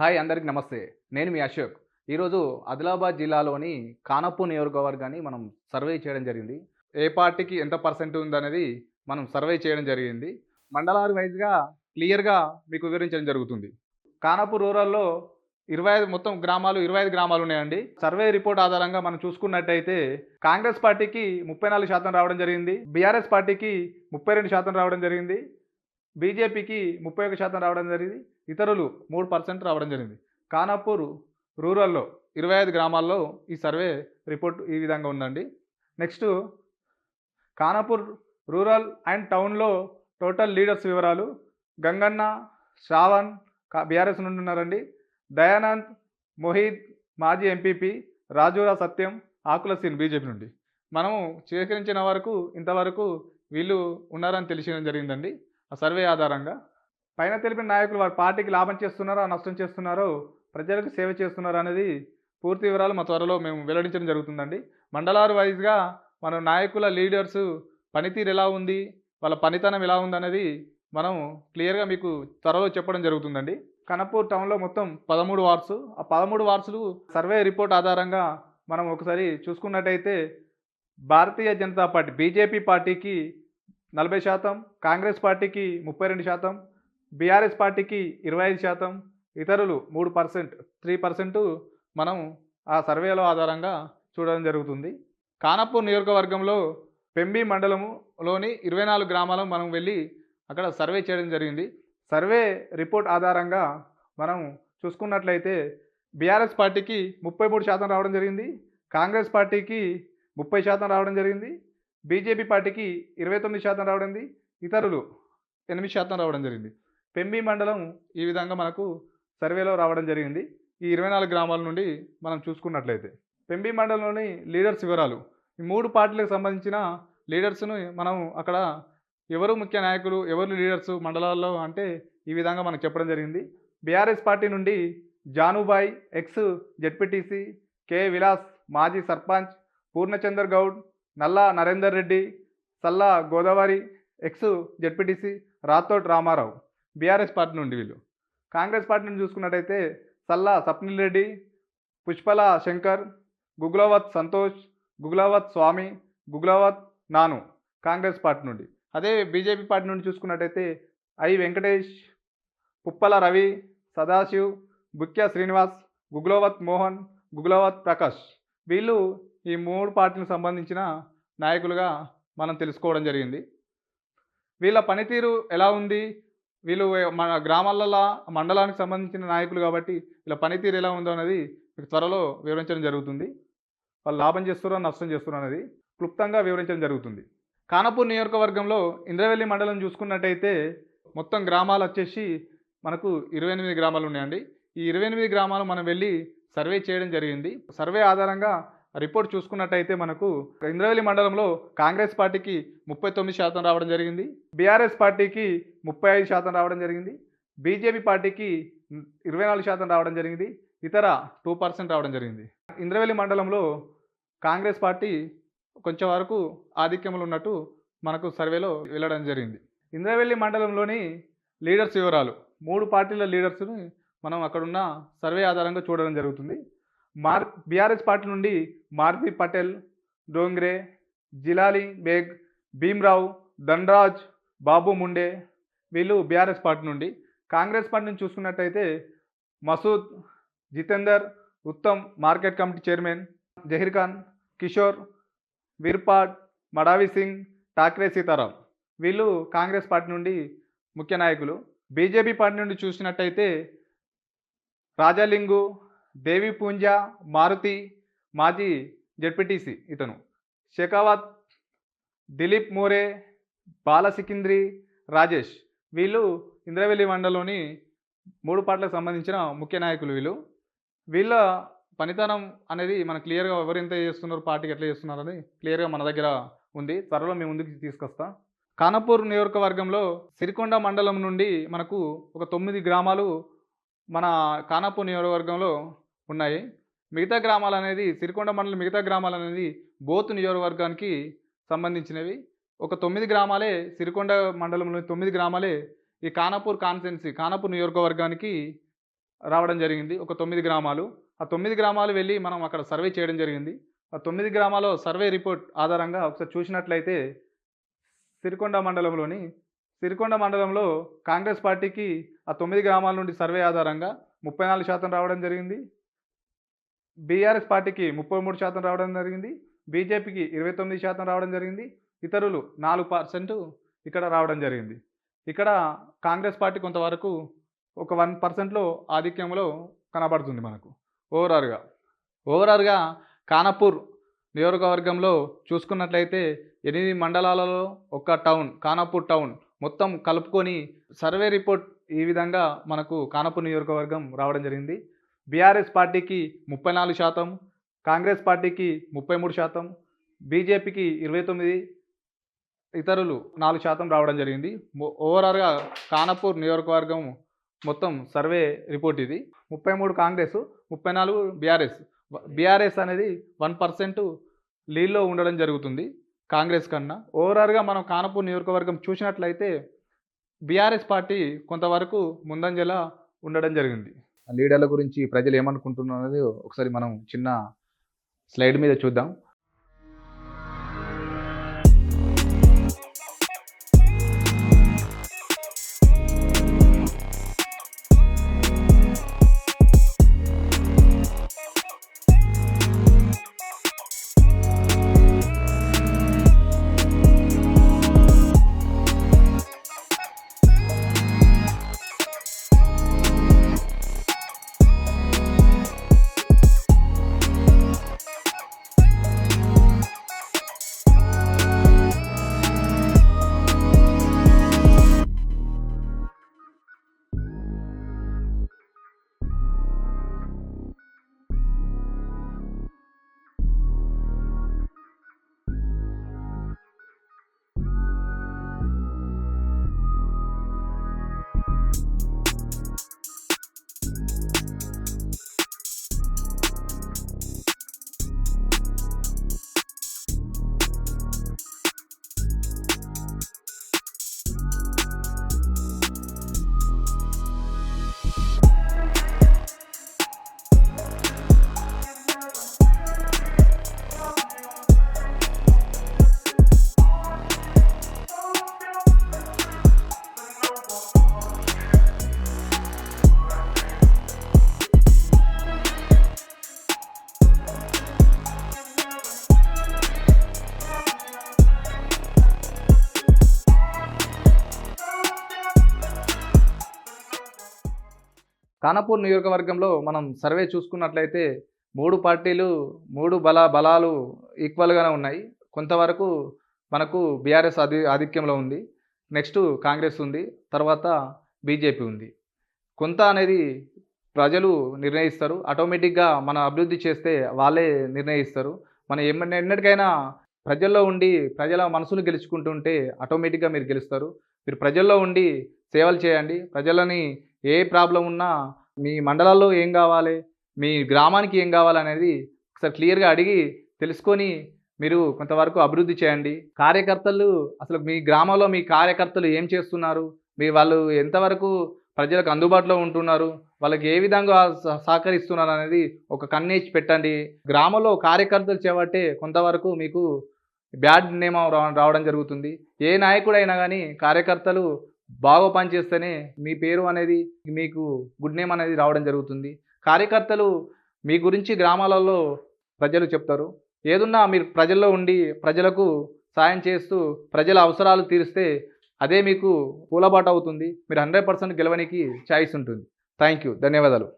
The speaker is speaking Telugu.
హాయ్ అందరికి నమస్తే. నేను మీ అశోక్. ఈరోజు ఆదిలాబాద్ జిల్లాలోని ఖానాపూర్ నియోజకవర్గాన్ని మనం సర్వే చేయడం జరిగింది. ఏ పార్టీకి ఎంత పర్సెంట్ ఉందనేది మనం సర్వే చేయడం జరిగింది. మండలాల వైజ్గా క్లియర్గా మీకు వివరించడం జరుగుతుంది. కానపూర్ రూరల్లో ఇరవై ఐదు మొత్తం గ్రామాలు ఇరవై ఐదు గ్రామాలు ఉన్నాయండి. సర్వే రిపోర్ట్ ఆధారంగా మనం చూసుకున్నట్టయితే కాంగ్రెస్ పార్టీకి ముప్పై నాలుగు శాతం రావడం జరిగింది. బీఆర్ఎస్ పార్టీకి ముప్పై రెండు శాతం రావడం జరిగింది. బీజేపీకి ముప్పై ఒక శాతం రావడం జరిగింది. ఇతరులు మూడు పర్సెంట్ రావడం జరిగింది. ఖానాపూర్ రూరల్లో ఇరవై ఐదు గ్రామాల్లో ఈ సర్వే రిపోర్ట్ ఈ విధంగా ఉందండి. నెక్స్ట్ ఖానాపూర్ రూరల్ అండ్ టౌన్లో టోటల్ లీడర్స్ వివరాలు. గంగన్న శ్రావణ్ బీఆర్ఎస్ నుండి ఉన్నారండి. దయానంద్ మొహిద్ మాజీ ఎంపీపీ రాజురా సత్యం ఆకుల సీన్ బీజేపీ నుండి. మనము స్వీకరించిన వరకు ఇంతవరకు వీళ్ళు ఉన్నారని తెలియడం జరిగిందండి. ఆ సర్వే ఆధారంగా. పైన తెలిపిన నాయకులు వారి పార్టీకి లాభం చేస్తున్నారో నష్టం చేస్తున్నారో ప్రజలకు సేవ చేస్తున్నారో అనేది పూర్తి వివరాలు మా త్వరలో మేము వెల్లడించడం జరుగుతుందండి. మండలారు వైజ్గా మన నాయకుల లీడర్స్ పనితీరు ఎలా ఉంది వాళ్ళ పనితనం ఎలా ఉంది అనేది మనం క్లియర్గా మీకు త్వరలో చెప్పడం జరుగుతుందండి. కనపూర్ టౌన్లో మొత్తం పదమూడు వార్డ్స్. ఆ పదమూడు వార్డ్స్లు సర్వే రిపోర్ట్ ఆధారంగా మనం ఒకసారి చూసుకున్నట్టయితే భారతీయ జనతా పార్టీ బీజేపీ పార్టీకి నలభై శాతం కాంగ్రెస్ పార్టీకి ముప్పై రెండు శాతం బీఆర్ఎస్ పార్టీకి ఇరవై ఐదు శాతం ఇతరులు మూడు పర్సెంట్ త్రీ పర్సెంట్ మనం ఆ సర్వేలో ఆధారంగా చూడడం జరుగుతుంది. కానపూర్ నియోజకవర్గంలో పెంబి మండలములోని ఇరవై నాలుగు గ్రామాలను మనం వెళ్ళి అక్కడ సర్వే చేయడం జరిగింది. సర్వే రిపోర్ట్ ఆధారంగా మనం చూసుకున్నట్లయితే బీఆర్ఎస్ పార్టీకి ముప్పై మూడు శాతం రావడం జరిగింది కాంగ్రెస్ పార్టీకి ముప్పై శాతం రావడం జరిగింది బీజేపీ పార్టీకి ఇరవై తొమ్మిది శాతం రావడంది ఇతరులు ఎనిమిది శాతం రావడం జరిగింది. పెంబి మండలం ఈ విధంగా మనకు సర్వేలో రావడం జరిగింది. ఈ ఇరవై నాలుగు గ్రామాల నుండి మనం చూసుకున్నట్లయితే పెంబి మండలంలోని లీడర్స్ వివరాలు. ఈ మూడు పార్టీలకు సంబంధించిన లీడర్స్ను మనం అక్కడ ఎవరు ముఖ్య నాయకులు ఎవరు లీడర్స్ మండలాల్లో అంటే ఈ విధంగా మనకు చెప్పడం జరిగింది. బీఆర్ఎస్ పార్టీ నుండి Janubai ex ZPTC K Vilas మాజీ sarpanch Purnachander Goud Nalla Narender Reddy Salla Godavari ex ZPTC Rathod Ramarao BRS party నుండి వీళ్ళు. కాంగ్రెస్ పార్టీ నుండి చూసుకున్నట్టయితే సల్లా సప్నిల్ రెడ్డి పుష్పల శంకర్ గుగ్లావత్ సంతోష్ గుగ్లావత్ స్వామి గుగ్లావత్ నాను కాంగ్రెస్ పార్టీ నుండి. అదే బీజేపీ పార్టీ నుండి చూసుకున్నట్టయితే ఐ వెంకటేష్ పుప్పల రవి సదాశివ్ బుక్య శ్రీనివాస్ గుగ్లోవత్ మోహన్ గుగ్లోవత్ ప్రకాష్. వీళ్ళు ఈ మూడు పార్టీలకు సంబంధించిన నాయకులుగా మనం తెలుసుకోవడం జరిగింది. వీళ్ళ పనితీరు ఎలా ఉంది? వీళ్ళు మన గ్రామాలలో మండలానికి సంబంధించిన నాయకులు కాబట్టి వీళ్ళ పనితీరు ఎలా ఉందో అనేది మీకు త్వరలో వివరించడం జరుగుతుంది. వాళ్ళు లాభం చేస్తున్నారో? నష్టం చేస్తున్నారో? అనేది క్లుప్తంగా వివరించడం జరుగుతుంది. కానపూర్ నియోజకవర్గంలో ఇంద్రవెల్లి మండలం చూసుకున్నట్టయితే మొత్తం గ్రామాలు వచ్చేసి మనకు ఇరవై ఎనిమిది గ్రామాలు ఉన్నాయండి. ఈ ఇరవై ఎనిమిది గ్రామాలు మనం వెళ్ళి సర్వే చేయడం జరిగింది. సర్వే ఆధారంగా రిపోర్ట్ చూసుకున్నట్టయితే మనకు ఇంద్రవెల్లి మండలంలో కాంగ్రెస్ పార్టీకి ముప్పై తొమ్మిది శాతం రావడం జరిగింది. బీఆర్ఎస్ పార్టీకి ముప్పై ఐదు శాతం రావడం జరిగింది. బీజేపీ పార్టీకి ఇరవై నాలుగు శాతం రావడం జరిగింది. ఇతర టూ పర్సెంట్ రావడం జరిగింది. ఇంద్రవెల్లి మండలంలో కాంగ్రెస్ పార్టీ కొంచెం వరకు ఆధిక్యంలో ఉన్నట్టు మనకు సర్వేలో వెళ్ళడం జరిగింది. ఇంద్రవెల్లి మండలంలోని లీడర్స్ వివరాలు మూడు పార్టీల లీడర్స్ని మనం అక్కడున్న సర్వే ఆధారంగా చూడడం జరుగుతుంది. మార్ బీఆర్ఎస్ పార్టీ నుండి మార్పి పటేల్ డోంగ్రే జిలాలి బేగ్ భీమ్రావు ధన్రాజ్ బాబు ముండే వీళ్ళు బీఆర్ఎస్ పార్టీ నుండి. కాంగ్రెస్ పార్టీ నుంచి చూసుకున్నట్టయితే Masood Jitender Uttam market committee chairman Zaheer Khan Kishore Veerpad Madavi Singh Thackeray Sitaram. వీళ్ళు కాంగ్రెస్ పార్టీ నుండి ముఖ్య నాయకులు. బీజేపీ పార్టీ నుండి చూసినట్టయితే రాజాలింగు దేవి పూంజ మారుతి మాజీ జడ్పీటీసీ ఇతను. షెకావత్ దిలీప్ మోరే బాలసికింద్రి రాజేష్. వీళ్ళు ఇంద్రవెల్లి మండలంలోని మూడు పార్టీలకు సంబంధించిన ముఖ్య నాయకులు వీళ్ళు. వీళ్ళ పనితనం అనేది మన క్లియర్గా ఎవరెంత చేస్తున్నారు పార్టీకి ఎట్లా చేస్తున్నారు క్లియర్గా మన దగ్గర ఉంది. త్వరలో మేము ముందుకు తీసుకొస్తాం. కానపూర్ నియోజకవర్గంలో సిరికొండ మండలం నుండి మనకు ఒక తొమ్మిది గ్రామాలు మన కానాపూర్ నియోజకవర్గంలో ఉన్నాయి. మిగతా గ్రామాలు అనేది సిరికొండ మండలం మిగతా గ్రామాలు అనేది బోత్ నియోజకవర్గానికి సంబంధించినవి. ఒక తొమ్మిది గ్రామాలే సిరికొండ మండలంలోని తొమ్మిది గ్రామాలే ఈ కానాపూర్ కాన్సెన్సీ కానాపూర్ నియోజకవర్గానికి రావడం జరిగింది. ఒక తొమ్మిది గ్రామాలు. ఆ తొమ్మిది గ్రామాలు వెళ్ళి మనం అక్కడ సర్వే చేయడం జరిగింది. ఆ తొమ్మిది గ్రామాల సర్వే రిపోర్ట్ ఆధారంగా ఒకసారి చూసినట్లయితే సిరికొండ మండలంలోని సిరికొండ మండలంలో కాంగ్రెస్ పార్టీకి ఆ తొమ్మిది గ్రామాల నుండి సర్వే ఆధారంగా ముప్పై నాలుగు శాతం రావడం జరిగింది. బీఆర్ఎస్ పార్టీకి ముప్పై మూడు శాతం రావడం జరిగింది బీజేపీకి ఇరవై తొమ్మిది శాతం రావడం జరిగింది ఇతరులు నాలుగు పర్సెంట్ ఇక్కడ రావడం జరిగింది. ఇక్కడ కాంగ్రెస్ పార్టీ కొంతవరకు ఒక వన్ పర్సెంట్లో ఆధిక్యంలో కనబడుతుంది మనకు. ఓవరాల్గా ఓవరాల్గా కానపూర్ నియోజకవర్గంలో చూసుకున్నట్లయితే ఎనిమిది మండలాలలో ఒక టౌన్ కానపూర్ టౌన్ మొత్తం కలుపుకొని సర్వే రిపోర్ట్ ఈ విధంగా మనకు కానపూర్ నియోజకవర్గం రావడం జరిగింది. బీఆర్ఎస్ పార్టీకి ముప్పై నాలుగు శాతం కాంగ్రెస్ పార్టీకి ముప్పై మూడు శాతం బీజేపీకి ఇరవై తొమ్మిది ఇతరులు నాలుగు శాతం రావడం జరిగింది. ఓవరాల్గా కానపూర్ నియోజకవర్గం మొత్తం సర్వే రిపోర్ట్ ఇది. ముప్పై మూడు కాంగ్రెస్ ముప్పై నాలుగు బీఆర్ఎస్. బీఆర్ఎస్ అనేది వన్ పర్సెంట్ లీడ్లో ఉండడం జరుగుతుంది కాంగ్రెస్ కన్నా. ఓవరాల్గా మనం కానపూర్ నియోజకవర్గం చూసినట్లయితే బీఆర్ఎస్ పార్టీ కొంతవరకు ముందంజలా ఉండడం జరిగింది. లీడర్ల గురించి ప్రజలు ఏమనుకుంటున్నారు అనేది ఒకసారి మనం చిన్న స్లైడ్ మీద చూద్దాం. కానపూర్ నియోజకవర్గంలో మనం సర్వే చూసుకున్నట్లయితే మూడు పార్టీలు మూడు బల బలాలు ఈక్వల్గానే ఉన్నాయి. కొంతవరకు మనకు బీఆర్ఎస్ ఆధి ఆధిక్యంలో ఉంది. నెక్స్ట్ కాంగ్రెస్ ఉంది. తర్వాత బీజేపీ ఉంది. కొంత అనేది ప్రజలు నిర్ణయిస్తారు. ఆటోమేటిక్గా మన అభివృద్ధి చేస్తే వాళ్ళే నిర్ణయిస్తారు. మనం ఎన్న ఎన్నటికైనా ప్రజల్లో ఉండి ప్రజల మనసును గెలుచుకుంటుంటే ఆటోమేటిక్గా మీరు గెలుస్తారు. మీరు ప్రజల్లో ఉండి సేవలు చేయండి. ప్రజలని ఏ ప్రాబ్లం ఉన్నా మీ మండలాల్లో ఏం కావాలి? మీ గ్రామానికి ఏం కావాలనేది ఒకసారి క్లియర్గా అడిగి తెలుసుకొని మీరు కొంతవరకు అభివృద్ధి చేయండి. కార్యకర్తలు అసలు మీ గ్రామంలో మీ కార్యకర్తలు ఏం చేస్తున్నారు? మీ వాళ్ళు ఎంతవరకు ప్రజలకు అందుబాటులో ఉంటున్నారు? వాళ్ళకి ఏ విధంగా సహ- సహకరిస్తున్నారు అనేది ఒక కన్నేసి పెట్టండి. గ్రామంలో కార్యకర్తలు చేపట్టే కొంతవరకు మీకు బ్యాడ్ నేమ్ రావడం జరుగుతుంది. ఏ నాయకుడైనా కానీ కార్యకర్తలు బాగా పనిచేస్తేనే మీ పేరు అనేది మీకు గుడ్ నేమ్ అనేది రావడం జరుగుతుంది. కార్యకర్తలు మీ గురించి గ్రామాలలో ప్రజలు చెప్తారు. ఏదున్నా మీరు ప్రజల్లో ఉండి ప్రజలకు సాయం చేస్తూ ప్రజల అవసరాలు తీరిస్తే అదే మీకు పూలబాట అవుతుంది. మీరు హండ్రెడ్ పర్సెంట్ గెలవనికి ఛాయిస్ ఉంటుంది. థ్యాంక్ యూ ధన్యవాదాలు.